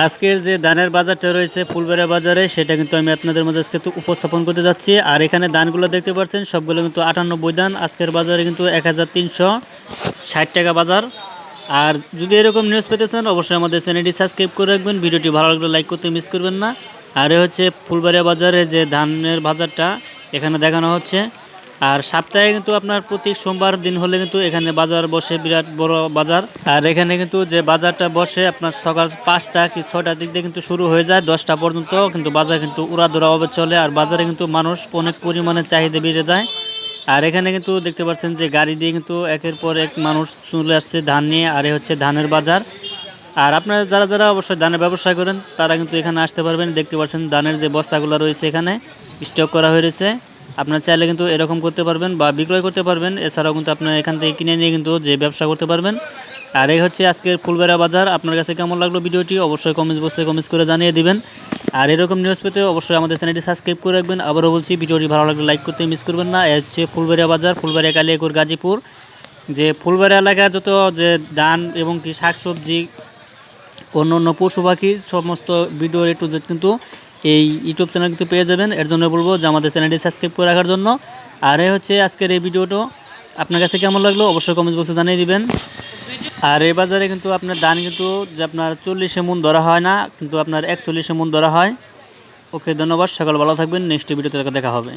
আজকের যে ধানের বাজারটা রয়েছে ফুলবেড়া বাজারে, সেটা কিন্তু আমি আপনাদের মধ্যে আজকে উপস্থাপন করতে যাচ্ছি। আর এখানে ধানগুলো দেখতে পাচ্ছেন, সবগুলো কিন্তু আটানব্বই ধান, আজকের বাজারে কিন্তু এক হাজার তিনশো ষাট টাকা বাজার। আর যদি এরকম নিউজ পেতে চান, অবশ্যই আমাদের চ্যানেলটি সাবস্ক্রাইব করে রাখবেন, ভিডিওটি ভালো লাগলে লাইক করতে মিস করবেন না। আর হচ্ছে ফুলবাড়িয়া বাজারে যে ধানের বাজারটা, এখানে দেখানো হচ্ছে। আর সপ্তাহে কিন্তু আপনার প্রতি সোমবার দিন হলে কিন্তু এখানে বাজার বসে, বিরাট বড় বাজার। আর এখানে কিন্তু যে বাজারটা বসে, আপনার সকাল পাঁচটা কি ছটার দিক দিয়ে কিন্তু শুরু হয়ে যায়, দশটা পর্যন্ত কিন্তু বাজার কিন্তু উড়াদুরাভাবে চলে। আর বাজারে কিন্তু মানুষ অনেক পরিমাণে চাহিদা বেড়ে যায়। আর এখানে কিন্তু দেখতে পাচ্ছেন যে গাড়ি দিয়ে কিন্তু একের পর এক মানুষ চলে আসছে ধান নিয়ে, আর এ হচ্ছে ধানের বাজার। আর আপনারা যারা যারা অবশ্যই ধানের ব্যবসা করেন, তারা কিন্তু এখানে আসতে পারবেন। দেখতে পাচ্ছেন ধানের যে বস্তাগুলো রয়েছে এখানে, স্টক করা হয়েছে আপনারা চাইলে কিন্তু এরকম করতে পারবেন বা বিক্রয় করতে পারবেন। এছাড়াও কিন্তু আপনার এখান থেকে কিনে নিয়ে কিন্তু যে ব্যবসা করতে পারবেন। আর এই হচ্ছে আজকের ফুলবেড়া বাজার। আপনার কাছে কেমন লাগল ভিডিওটি অবশ্যই কমেন্ট বক্সে কমেন্টস করে জানিয়ে দিবেন। আর এরকম নিউজ পেতে অবশ্যই আমাদের চ্যানেলটি সাবস্ক্রাইব করে রাখবেন। আবারও বলছি, ভিডিওটি ভালো লাগলে লাইক করতে মিস করবেন না। এ হচ্ছে ফুলবেড়া বাজার ফুলবেড়িয়া কালিয়াকুর, গাজীপুর। যে ফুলবেড়িয়া এলাকার যত যে ধান এবং কি শাকসবজি অন্য অন্য পশু পাখি, সমস্ত ভিডিও একটু কিন্তু এই ইউটিউব চ্যানেল কিন্তু পেয়ে যাবেন। এর জন্য বলব যে আমাদের চ্যানেলটি সাবস্ক্রাইব করে রাখার জন্য। আর এ হচ্ছে আজকের এই ভিডিওটা। আপনার কাছে কেমন লাগল অবশ্যই কমেন্ট বক্সে জানিয়ে দিবেন। আর এই বাজারে কিন্তু আপনার ধান কিন্তু যে আপনার চল্লিশে মন ধরা হয় না, কিন্তু আপনার একচল্লিশে মন ধরা হয়। ওকে, ধন্যবাদ। সকাল ভালো থাকবেন। নেক্সট ভিডিওতে দেখা হবে।